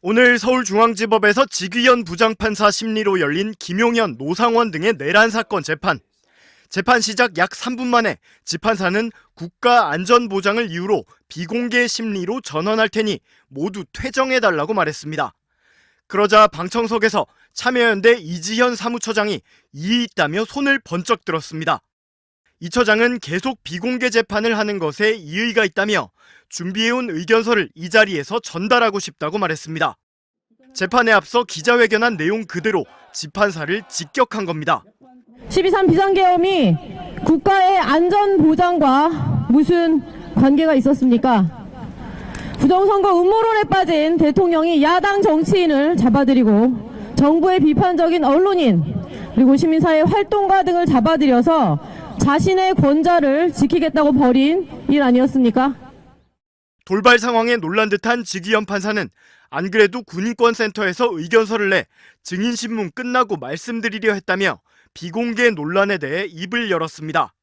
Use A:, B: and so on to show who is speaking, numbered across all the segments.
A: 오늘 서울중앙지법에서 지귀현 부장판사 심리로 열린 김용현, 노상원 등의 내란 사건 재판. 재판 시작 약 3분 만에 재판사는 국가 안전 보장을 이유로 비공개 심리로 전환할 테니 모두 퇴정해 달라고 말했습니다. 그러자 방청석에서 참여연대 이지현 사무처장이 이의 있다며 손을 번쩍 들었습니다. 이 처장은 계속 비공개 재판을 하는 것에 이의가 있다며 준비해온 의견서를 이 자리에서 전달하고 싶다고 말했습니다. 재판에 앞서 기자회견한 내용 그대로 재판사를 직격한 겁니다.
B: 12.3 비상계엄이 국가의 안전보장과 무슨 관계가 있었습니까? 부정선거 음모론에 빠진 대통령이 야당 정치인을 잡아들이고 정부의 비판적인 언론인 그리고 시민사회 활동가 등을 잡아들여서 자신의 권좌를 지키겠다고 벌인 일 아니었습니까?
A: 돌발 상황에 놀란 듯한 지기현 판사는 안 그래도 군인권센터에서 의견서를 내 증인신문 끝나고 말씀드리려 했다며 비공개 논란에 대해 입을 열었습니다.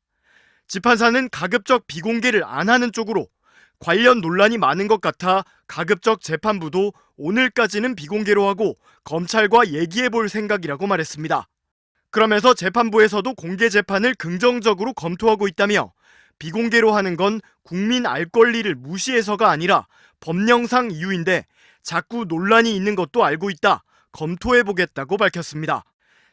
A: 지판사는 가급적 비공개를 안 하는 쪽으로 관련 논란이 많은 것 같아 가급적 재판부도 오늘까지는 비공개로 하고 검찰과 얘기해 볼 생각이라고 말했습니다. 그러면서 재판부에서도 공개 재판을 긍정적으로 검토하고 있다며 비공개로 하는 건 국민 알 권리를 무시해서가 아니라 법령상 이유인데 자꾸 논란이 있는 것도 알고 있다. 검토해 보겠다고 밝혔습니다.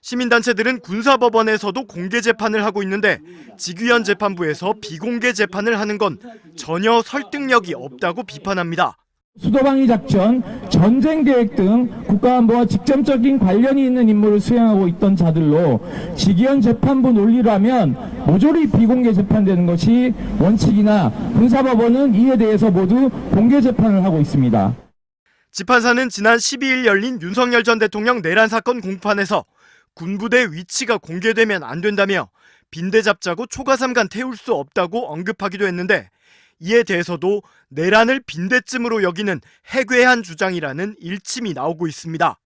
A: 시민단체들은 군사법원에서도 공개 재판을 하고 있는데 지귀현 재판부에서 비공개 재판을 하는 건 전혀 설득력이 없다고 비판합니다.
C: 수도방위 작전, 전쟁 계획 등 국가안보와 직접적인 관련이 있는 임무를 수행하고 있던 자들로 직위원 재판부 논리라면 모조리 비공개 재판되는 것이 원칙이나 군사법원은 이에 대해서 모두 공개 재판을 하고 있습니다.
A: 지판사는 지난 12일 열린 윤석열 전 대통령 내란 사건 공판에서 군부대 위치가 공개되면 안 된다며 빈대 잡자고 초가삼간 태울 수 없다고 언급하기도 했는데 이에 대해서도 내란을 빈대쯤으로 여기는 해괴한 주장이라는 일침이 나오고 있습니다.